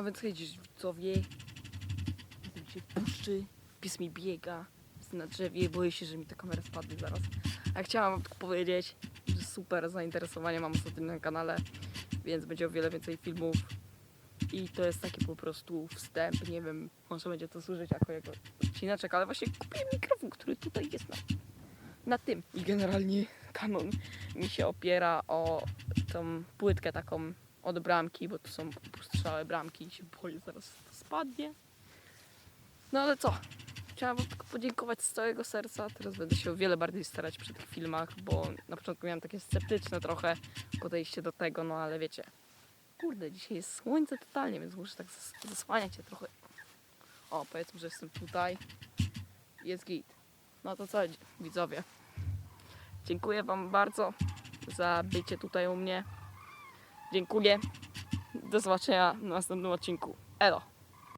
A więc hej, widzowie. Jestem się puszczy, pies mi biega, jest na drzewie, boję się, że mi ta kamera spadnie zaraz. A chciałam wam tylko powiedzieć, że super zainteresowanie mam ostatnio na kanale, więc będzie o wiele więcej filmów. I to jest taki po prostu wstęp, nie wiem, może będzie to służyć jako jego odcineczek, ale właśnie kupiłem mikrofon, który tutaj jest na, na tym. I generalnie Canon mi się opiera o tą płytkę taką od bramki, bo to są opustszałe bramki i się boję, zaraz to spadnie. No ale co? Chciałam wam tylko podziękować z całego serca. Teraz będę się o wiele bardziej starać przy tych filmach, bo na początku miałam takie sceptyczne trochę podejście do tego, no ale wiecie. Kurde, dzisiaj jest słońce totalnie, więc muszę tak zas- zasłaniać się trochę. O, powiedzmy, że jestem tutaj. Jest git. No to co, widzowie? Dziękuję wam bardzo za bycie tutaj u mnie. Dziękuję. Do zobaczenia w następnym odcinku. Elo.